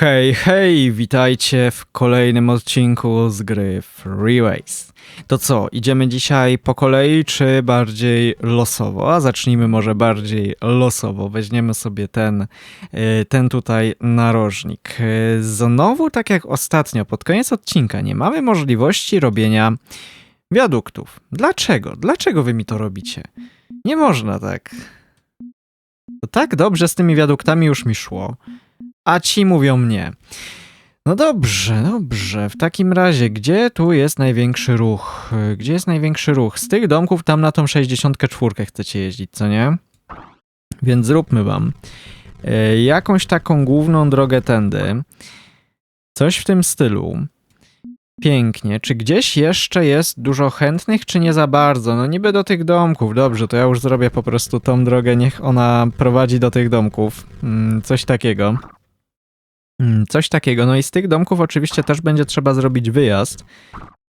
Hej, hej, witajcie w kolejnym odcinku z gry Freeways. To co, idziemy dzisiaj po kolei, czy bardziej losowo? A zacznijmy może bardziej losowo. Weźmiemy sobie ten, y, ten tutaj narożnik. Y, Znowu, tak jak ostatnio, pod koniec odcinka, nie mamy możliwości robienia wiaduktów. Dlaczego? Dlaczego wy mi to robicie? Nie można tak. To tak dobrze z tymi wiaduktami już mi szło a ci mówią nie. No dobrze, dobrze. W takim razie, gdzie tu jest największy ruch? Gdzie jest największy ruch? Z tych domków tam na tą 64 chcecie jeździć, co nie? Więc zróbmy wam e, jakąś taką główną drogę tędy. Coś w tym stylu. Pięknie. Czy gdzieś jeszcze jest dużo chętnych, czy nie za bardzo? No niby do tych domków. Dobrze, to ja już zrobię po prostu tą drogę, niech ona prowadzi do tych domków. Mm, Coś takiego. Mm, Coś takiego. No i z tych domków oczywiście też będzie trzeba zrobić wyjazd.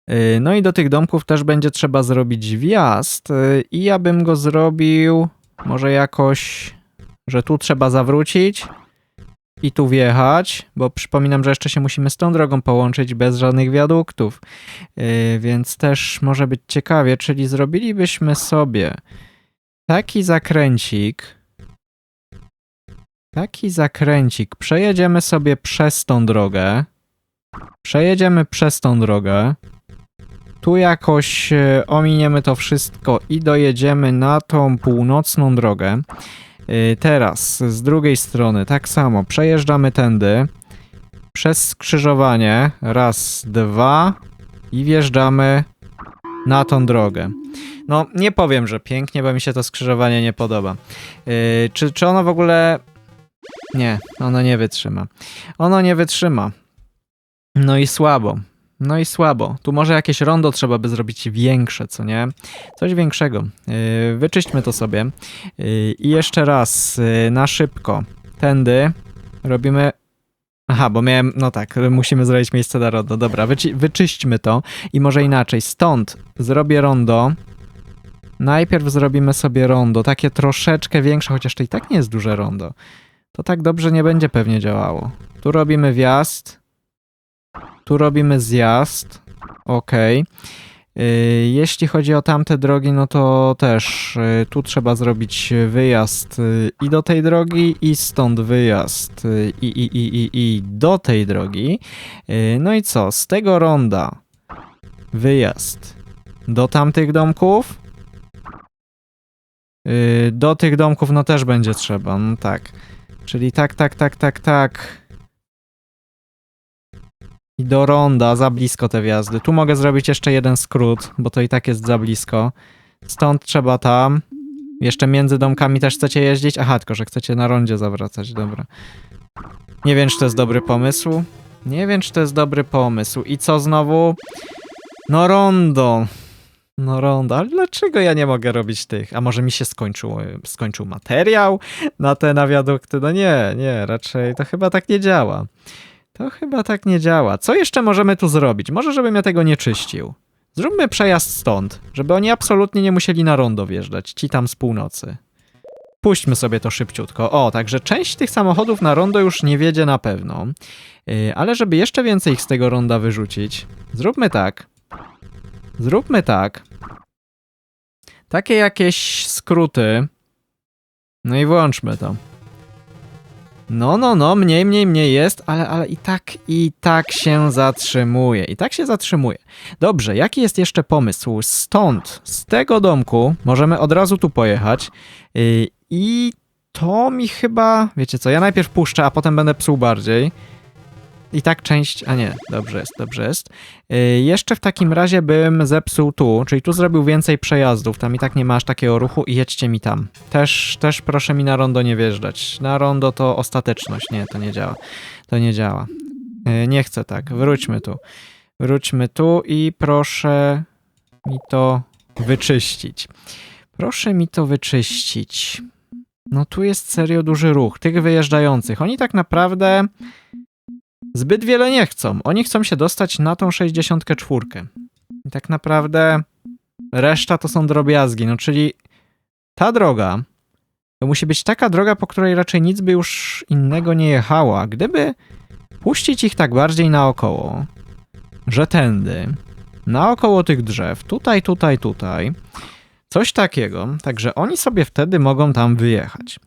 Yy, No i do tych domków też będzie trzeba zrobić wjazd. Yy, I ja bym go zrobił może jakoś, że tu trzeba zawrócić i tu wjechać, bo przypominam, że jeszcze się musimy z tą drogą połączyć bez żadnych wiaduktów. Yy, Więc też może być ciekawie, czyli zrobilibyśmy sobie taki zakręcik. Taki zakręcik. Przejedziemy sobie przez tą drogę. Przejedziemy przez tą drogę. Tu jakoś e, ominiemy to wszystko i dojedziemy na tą północną drogę. E, Teraz z drugiej strony tak samo przejeżdżamy tędy przez skrzyżowanie. Raz, dwa i wjeżdżamy na tą drogę. No, nie powiem, że pięknie, bo mi się to skrzyżowanie nie podoba. E, Czy, czy ono w ogóle nie, ono nie wytrzyma. Ono nie wytrzyma. No i słabo. No i słabo. Tu może jakieś rondo trzeba by zrobić większe, co nie? Coś większego. Yy, wyczyśćmy to sobie. Yy, I jeszcze raz, yy, na szybko. Tędy robimy. Aha, bo miałem. No tak, musimy zrobić miejsce na rondo. Dobra, wyci- wyczyśćmy to. I może inaczej. Stąd zrobię rondo. Najpierw zrobimy sobie rondo, takie troszeczkę większe, chociaż to i tak nie jest duże rondo to tak dobrze nie będzie pewnie działało. Tu robimy wjazd, tu robimy zjazd, ok. Jeśli chodzi o tamte drogi, no to też y, tu trzeba zrobić wyjazd y, i do tej drogi, i stąd wyjazd y, i, i, i, i, i do tej drogi. Y, No i co? Z tego ronda wyjazd do tamtych domków. Y, Do tych domków no też będzie trzeba, no tak. Czyli tak, tak, tak, tak, tak. I do ronda, za blisko te wjazdy. Tu mogę zrobić jeszcze jeden skrót, bo to i tak jest za blisko. Stąd trzeba tam. Jeszcze między domkami też chcecie jeździć? Aha, tylko że chcecie na rondzie zawracać, dobra. Nie wiem, czy to jest dobry pomysł. Nie wiem, czy to jest dobry pomysł. I co znowu? No rondo. No rondo, ale dlaczego ja nie mogę robić tych? A może mi się skończył, skończył materiał na te nawiadukty? No nie, nie, raczej to chyba tak nie działa. To chyba tak nie działa. Co jeszcze możemy tu zrobić? Może żebym ja tego nie czyścił. Zróbmy przejazd stąd, żeby oni absolutnie nie musieli na rondo wjeżdżać, ci tam z północy. Puśćmy sobie to szybciutko. O, także część tych samochodów na rondo już nie wiedzie na pewno. Yy, ale żeby jeszcze więcej ich z tego ronda wyrzucić, zróbmy tak. Zróbmy tak. Takie jakieś skróty. No i włączmy to. No, no, no, mniej, mniej, mniej jest, ale, ale i tak, i tak się zatrzymuje. I tak się zatrzymuje. Dobrze, jaki jest jeszcze pomysł? Stąd, z tego domku, możemy od razu tu pojechać yy, i to mi chyba, wiecie co, ja najpierw puszczę, a potem będę psuł bardziej. I tak część, a nie, dobrze jest, dobrze jest. Yy, jeszcze w takim razie bym zepsuł tu, czyli tu zrobił więcej przejazdów, tam i tak nie ma aż takiego ruchu i jedźcie mi tam. Też, też proszę mi na rondo nie wjeżdżać. Na rondo to ostateczność, nie, to nie działa. To nie działa. Yy, nie chcę tak, wróćmy tu. Wróćmy tu i proszę mi to wyczyścić. Proszę mi to wyczyścić. No tu jest serio duży ruch, tych wyjeżdżających. Oni tak naprawdę zbyt wiele nie chcą. Oni chcą się dostać na tą 64. I tak naprawdę reszta to są drobiazgi. No czyli ta droga to musi być taka droga, po której raczej nic by już innego nie jechała. Gdyby puścić ich tak bardziej naokoło, że tędy, naokoło tych drzew, tutaj, tutaj, tutaj, coś takiego, także oni sobie wtedy mogą tam wyjechać.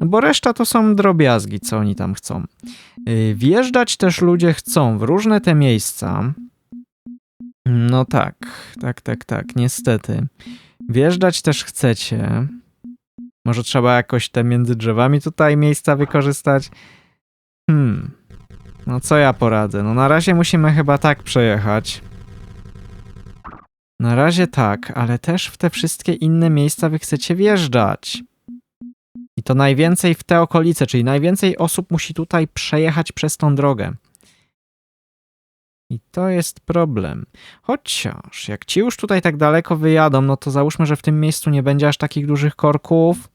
No bo reszta to są drobiazgi, co oni tam chcą. Yy, Wjeżdżać też ludzie chcą w różne te miejsca. No tak, tak, tak, tak, niestety. Wjeżdżać też chcecie. Może trzeba jakoś te między drzewami tutaj miejsca wykorzystać? Hmm. No co ja poradzę? No na razie musimy chyba tak przejechać. Na razie tak, ale też w te wszystkie inne miejsca wy chcecie wjeżdżać. I to najwięcej w te okolice, czyli najwięcej osób musi tutaj przejechać przez tą drogę. I to jest problem. Chociaż jak ci już tutaj tak daleko wyjadą, no to załóżmy, że w tym miejscu nie będzie aż takich dużych korków.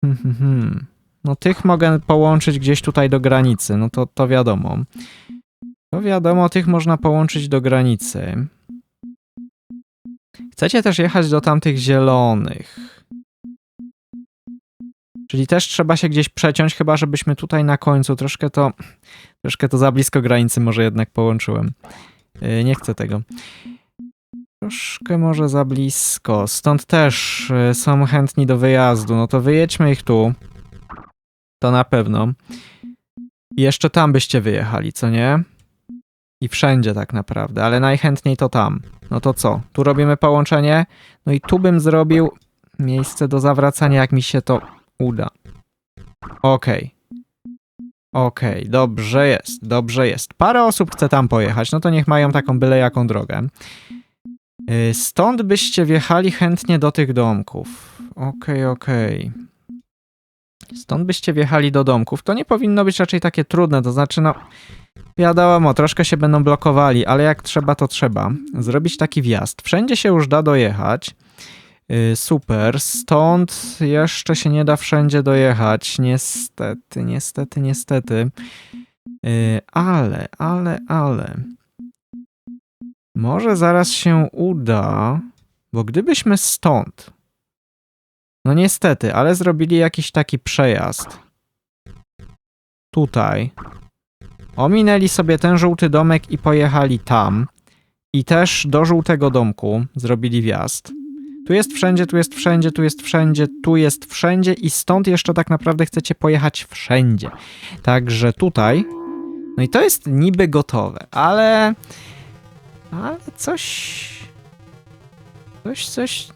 Hmm, hmm, hmm. No tych mogę połączyć gdzieś tutaj do granicy, no to, to wiadomo. To wiadomo, tych można połączyć do granicy. Chcecie też jechać do tamtych zielonych. Czyli też trzeba się gdzieś przeciąć, chyba żebyśmy tutaj na końcu troszkę to, troszkę to za blisko granicy może jednak połączyłem. Yy, Nie chcę tego. Troszkę może za blisko. Stąd też yy, są chętni do wyjazdu. No to wyjedźmy ich tu. To na pewno. Jeszcze tam byście wyjechali, co nie? I wszędzie tak naprawdę, ale najchętniej to tam. No to co? Tu robimy połączenie. No i tu bym zrobił miejsce do zawracania, jak mi się to uda. Okej. Okej, dobrze jest, dobrze jest. Parę osób chce tam pojechać, no to niech mają taką byle jaką drogę. Yy, Stąd byście wjechali chętnie do tych domków. Okej, okej. Stąd byście wjechali do domków. To nie powinno być raczej takie trudne, to znaczy no... Wiadomo, troszkę się będą blokowali, ale jak trzeba, to trzeba. Zrobić taki wjazd. Wszędzie się już da dojechać. Yy, super. Stąd jeszcze się nie da wszędzie dojechać. Niestety, niestety, niestety. Yy, ale, ale, ale. Może zaraz się uda, bo gdybyśmy stąd. No niestety, ale zrobili jakiś taki przejazd. Tutaj. Ominęli sobie ten żółty domek i pojechali tam. I też do żółtego domku zrobili wjazd. Tu jest wszędzie, tu jest wszędzie, tu jest wszędzie, tu jest wszędzie i stąd jeszcze tak naprawdę chcecie pojechać wszędzie. Także tutaj. No i to jest niby gotowe, ale. Ale coś. Coś, coś.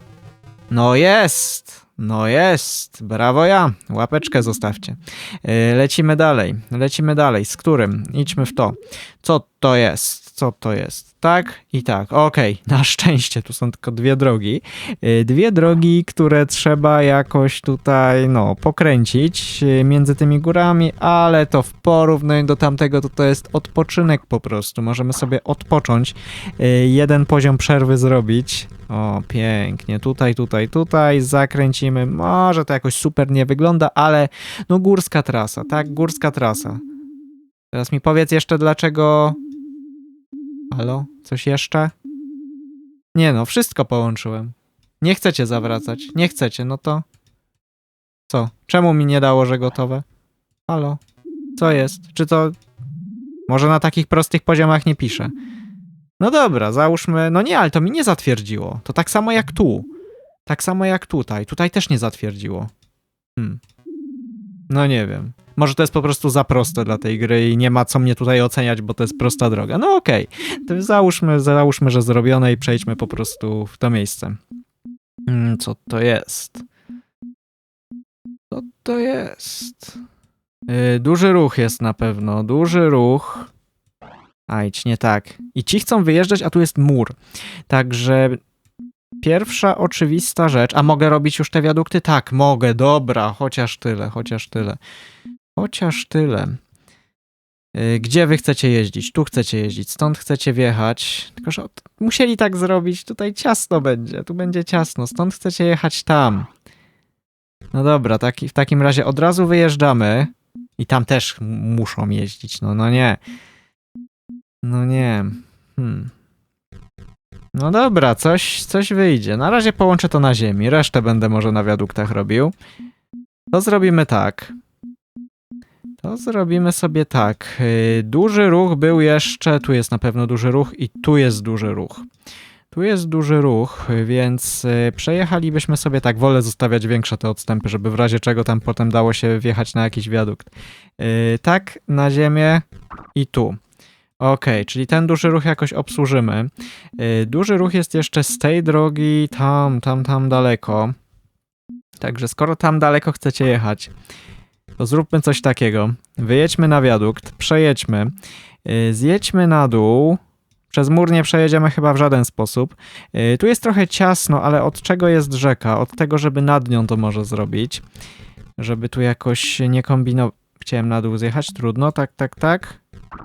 No jest! No jest! Brawo ja! Łapeczkę zostawcie. Yy, Lecimy dalej. Lecimy dalej. Z którym? Idźmy w to. Co to jest? Co to jest? Tak i tak. Okej, na szczęście tu są tylko dwie drogi. Yy, Dwie drogi, które trzeba jakoś tutaj, no, pokręcić yy, między tymi górami, ale to w porównaniu do tamtego to to jest odpoczynek po prostu. Możemy sobie odpocząć, yy, jeden poziom przerwy zrobić. O, pięknie. Tutaj, tutaj, tutaj zakręcimy. Może to jakoś super nie wygląda, ale no górska trasa, tak? Górska trasa. Teraz mi powiedz jeszcze dlaczego... Halo? Coś jeszcze? Nie no, wszystko połączyłem. Nie chcecie zawracać. Nie chcecie, no to... Co? Czemu mi nie dało, że gotowe? Halo? Co jest? Czy to... Może na takich prostych poziomach nie pisze. No dobra, załóżmy... No nie, ale to mi nie zatwierdziło. To tak samo jak tu. Tak samo jak tutaj. Tutaj też nie zatwierdziło. Hmm. No nie wiem. Może to jest po prostu za proste dla tej gry i nie ma co mnie tutaj oceniać, bo to jest prosta droga. No okej. To załóżmy, załóżmy, że zrobione i przejdźmy po prostu w to miejsce. Mm, Co to jest? Co to jest? Yy, duży ruch jest na pewno. Duży ruch. A, idź nie tak. I ci chcą wyjeżdżać, a tu jest mur. Także pierwsza oczywista rzecz. A mogę robić już te wiadukty? Tak, mogę. Dobra, chociaż tyle, chociaż tyle. Chociaż tyle. Y, Gdzie wy chcecie jeździć? Tu chcecie jeździć, stąd chcecie wjechać. Tylko, że musieli tak zrobić. Tutaj ciasno będzie, tu będzie ciasno. Stąd chcecie jechać tam. No dobra, taki, w takim razie od razu wyjeżdżamy. I tam też muszą jeździć. No, no nie. No nie. Hmm. No dobra, coś, coś wyjdzie. Na razie połączę to na ziemi. Resztę będę może na wiaduktach robił. To zrobimy tak. To zrobimy sobie tak. y, Duży ruch był jeszcze, tu jest na pewno duży ruch i tu jest duży ruch. Tu jest duży ruch, więc y, przejechalibyśmy sobie tak, wolę zostawiać większe te odstępy, żeby w razie czego tam potem dało się wjechać na jakiś wiadukt. Y, Tak, na ziemię i tu. Okej, czyli ten duży ruch jakoś obsłużymy. Duży ruch jest jeszcze z tej drogi tam, tam, tam daleko. Także skoro tam daleko chcecie jechać, to zróbmy coś takiego. Wyjedźmy na wiadukt, przejedźmy, yy, zjedźmy na dół. Przez mur nie przejedziemy chyba w żaden sposób. Yy, tu jest trochę ciasno, ale od czego jest rzeka? Od tego, żeby nad nią to może zrobić. Żeby tu jakoś nie kombinować. Chciałem na dół zjechać, trudno, tak, tak, tak.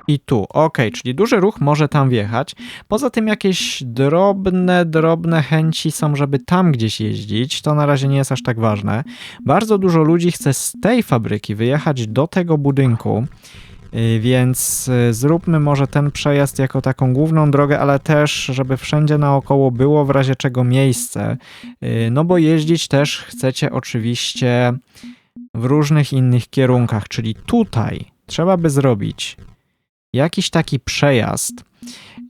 I tu, ok, czyli duży ruch może tam wjechać. Poza tym jakieś drobne, drobne chęci są, żeby tam gdzieś jeździć. To na razie nie jest aż tak ważne. Bardzo dużo ludzi chce z tej fabryki wyjechać do tego budynku. y, Więc y, zróbmy może ten przejazd jako taką główną drogę, ale też, żeby wszędzie naokoło było w razie czego miejsce. Y, No bo jeździć też chcecie oczywiście w różnych innych kierunkach, czyli tutaj trzeba by zrobić jakiś taki przejazd.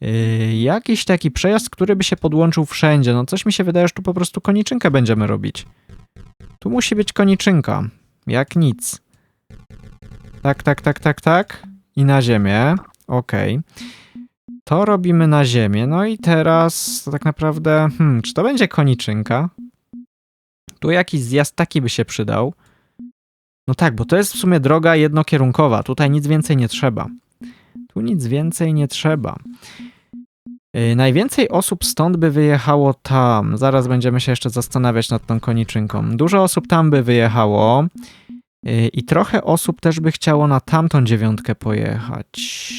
Yy, jakiś taki przejazd, który by się podłączył wszędzie. No coś mi się wydaje, że tu po prostu koniczynkę będziemy robić. Tu musi być koniczynka. Jak nic. Tak, tak, tak, tak, tak. I na ziemię. Okej. To robimy na ziemię. No i teraz to tak naprawdę. Hmm, czy to będzie koniczynka? Tu jakiś zjazd taki by się przydał. No tak, bo to jest w sumie droga jednokierunkowa. Tutaj nic więcej nie trzeba. Tu nic więcej nie trzeba. Yy, najwięcej osób stąd by wyjechało tam. Zaraz będziemy się jeszcze zastanawiać nad tą koniczynką. Dużo osób tam by wyjechało. Yy, I trochę osób też by chciało na tamtą dziewiątkę pojechać.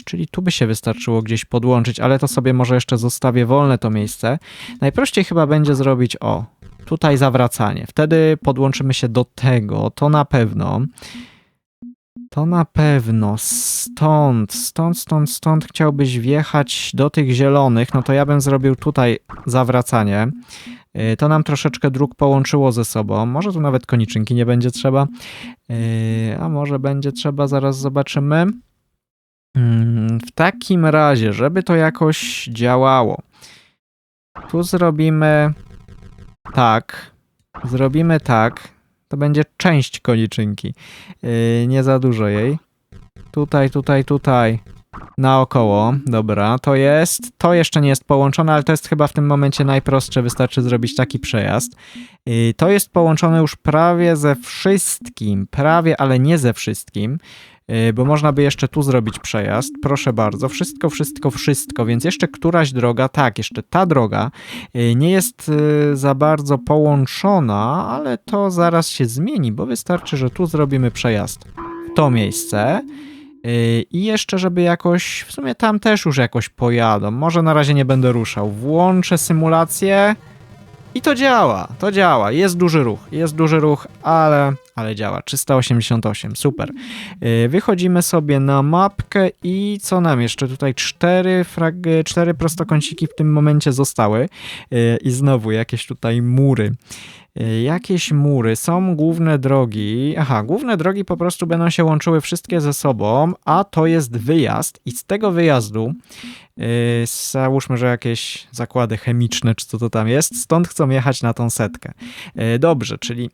Czyli tu by się wystarczyło gdzieś podłączyć, ale to sobie może jeszcze zostawię wolne to miejsce. Najprościej chyba będzie zrobić o, tutaj zawracanie. Wtedy podłączymy się do tego, to na pewno. To na pewno. Stąd, stąd, stąd, stąd chciałbyś wjechać do tych zielonych, no to ja bym zrobił tutaj zawracanie. Yy, To nam troszeczkę dróg połączyło ze sobą. Może tu nawet koniczynki nie będzie trzeba. Yy, A może będzie trzeba, zaraz zobaczymy. Mm, W takim razie, żeby to jakoś działało, tu zrobimy tak. Zrobimy tak. To będzie część koniczynki. Yy, nie za dużo jej. Tutaj, tutaj, tutaj. Naokoło. Dobra, to jest. To jeszcze nie jest połączone, ale to jest chyba w tym momencie najprostsze. Wystarczy zrobić taki przejazd. To jest połączone już prawie ze wszystkim. Prawie, ale nie ze wszystkim. Yy, Bo można by jeszcze tu zrobić przejazd. Proszę bardzo. Wszystko, wszystko, wszystko. Więc jeszcze któraś droga, tak, jeszcze ta droga yy, nie jest yy, za bardzo połączona, ale to zaraz się zmieni, bo wystarczy, że tu zrobimy przejazd w to miejsce. Yy, I jeszcze, żeby jakoś, w sumie tam też już jakoś pojadą. Może na razie nie będę ruszał. Włączę symulację i to działa, to działa. Jest duży ruch, jest duży ruch, ale, ale działa. 388, super. Yy, Wychodzimy sobie na mapkę i co nam jeszcze? Tutaj cztery, frag- cztery prostokąciki w tym momencie zostały. Yy, I znowu jakieś tutaj mury. Yy, Jakieś mury, są główne drogi. Aha, główne drogi po prostu będą się łączyły wszystkie ze sobą, a to jest wyjazd i z tego wyjazdu yy, załóżmy, że jakieś zakłady chemiczne, czy co to tam jest, stąd chcą jechać na tą setkę. Yy, Dobrze, czyli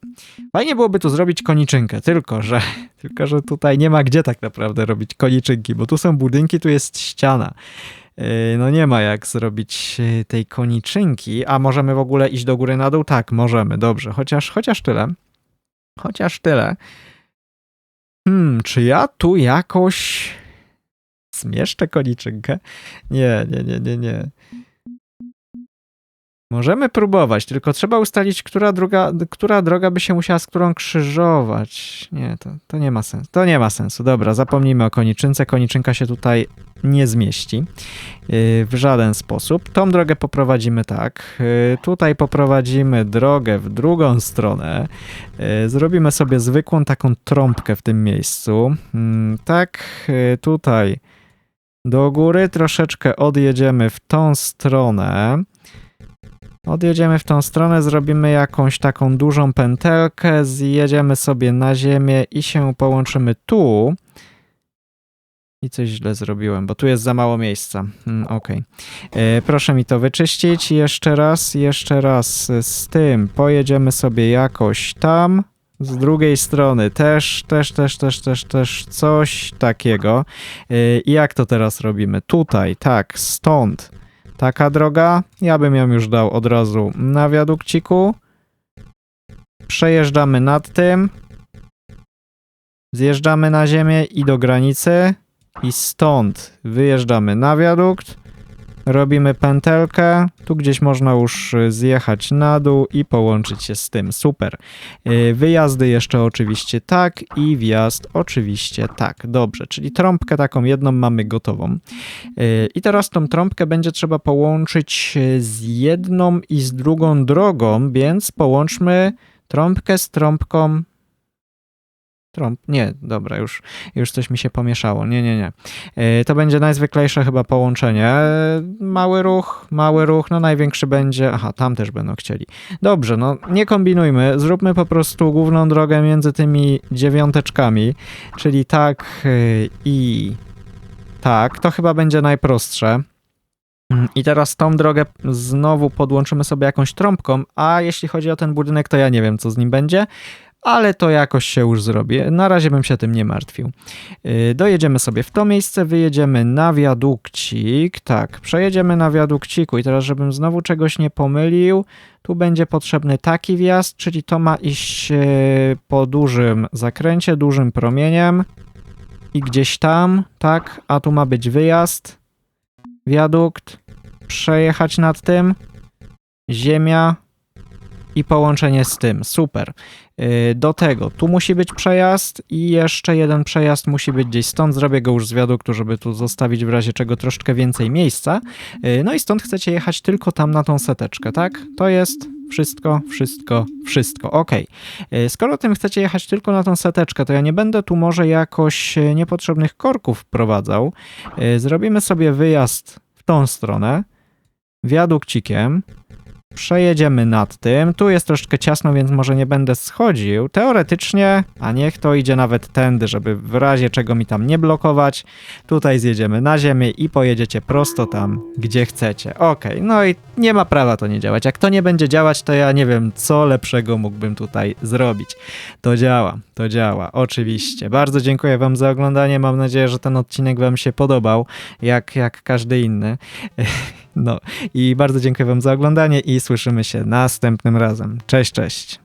fajnie byłoby tu zrobić koniczynkę, tylko że, tylko że tutaj nie ma gdzie tak naprawdę robić koniczynki, bo tu są budynki, tu jest ściana. Yy, No nie ma jak zrobić yy, tej koniczynki, a możemy w ogóle iść do góry na dół? Tak, możemy, dobrze, chociaż, chociaż tyle. Chociaż tyle. Hmm, czy ja tu jakoś zmieszczę koniczynkę? Nie, nie, nie, nie, nie. Możemy próbować, tylko trzeba ustalić, która droga, która droga by się musiała z którą krzyżować. Nie, to, to nie ma sensu. To nie ma sensu. Dobra, zapomnijmy o koniczynce. Koniczynka się tutaj nie zmieści yy, w żaden sposób. Tą drogę poprowadzimy tak. Yy, Tutaj poprowadzimy drogę w drugą stronę. Yy, Zrobimy sobie zwykłą taką trąbkę w tym miejscu. Mm, Tak, tutaj do góry troszeczkę odjedziemy w tą stronę. Odjedziemy w tą stronę, zrobimy jakąś taką dużą pętelkę, zjedziemy sobie na ziemię i się połączymy tu. I coś źle zrobiłem, bo tu jest za mało miejsca. Hmm, Okej. E, Proszę mi to wyczyścić. Jeszcze raz, jeszcze raz z tym. Pojedziemy sobie jakoś tam. Z drugiej strony też, też, też, też, też, też coś takiego. E, I jak to teraz robimy? Tutaj, tak, stąd. Taka droga. Ja bym ją już dał od razu na wiadukciku. Przejeżdżamy nad tym. Zjeżdżamy na ziemię i do granicy. I stąd wyjeżdżamy na wiadukt. Robimy pętelkę. Tu gdzieś można już y, zjechać na dół i połączyć się z tym. Super. Y, Wyjazdy jeszcze oczywiście tak i wjazd oczywiście tak. Dobrze, czyli trąbkę taką jedną mamy gotową. Y, I teraz tą trąbkę będzie trzeba połączyć z jedną i z drugą drogą, więc połączmy trąbkę z trąbką. Trąb. Nie, dobra, już, już coś mi się pomieszało. Nie, nie, nie. Y, To będzie najzwyklejsze chyba połączenie. Y, Mały ruch, mały ruch, no największy będzie. Aha, tam też będą chcieli. Dobrze, no nie kombinujmy, zróbmy po prostu główną drogę między tymi dziewiąteczkami, czyli tak y, i tak. To chyba będzie najprostsze. I teraz tą drogę znowu podłączymy sobie jakąś trąbką, a jeśli chodzi o ten budynek, to ja nie wiem, co z nim będzie, ale to jakoś się już zrobi. Na razie bym się tym nie martwił. Yy, Dojedziemy sobie w to miejsce, wyjedziemy na wiadukcik. Tak, przejedziemy na wiadukciku i teraz, żebym znowu czegoś nie pomylił, tu będzie potrzebny taki wjazd, czyli to ma iść yy, po dużym zakręcie, dużym promieniem i gdzieś tam, tak, a tu ma być wyjazd, wiadukt, przejechać nad tym, ziemia i połączenie z tym. Super. Yy, Do tego tu musi być przejazd i jeszcze jeden przejazd musi być gdzieś stąd. Zrobię go już z wiaduktu, żeby tu zostawić w razie czego troszeczkę więcej miejsca. Yy, No i stąd chcecie jechać tylko tam na tą seteczkę, tak? To jest wszystko, wszystko, wszystko. Ok. Skoro tym chcecie jechać tylko na tą seteczkę, to ja nie będę tu może jakoś e, niepotrzebnych korków wprowadzał. Zrobimy sobie wyjazd w tą stronę wiadukcikiem. Przejedziemy nad tym. Tu jest troszeczkę ciasno, więc może nie będę schodził. Teoretycznie, a niech to idzie nawet tędy, żeby w razie czego mi tam nie blokować. Tutaj zjedziemy na ziemię i pojedziecie prosto tam, gdzie chcecie. Okej, no i nie ma prawa to nie działać. Jak to nie będzie działać, to ja nie wiem, co lepszego mógłbym tutaj zrobić. To działa, to działa, oczywiście. Bardzo dziękuję Wam za oglądanie. Mam nadzieję, że ten odcinek Wam się podobał, jak, jak każdy inny. No i bardzo dziękuję Wam za oglądanie i słyszymy się następnym razem. Cześć, cześć.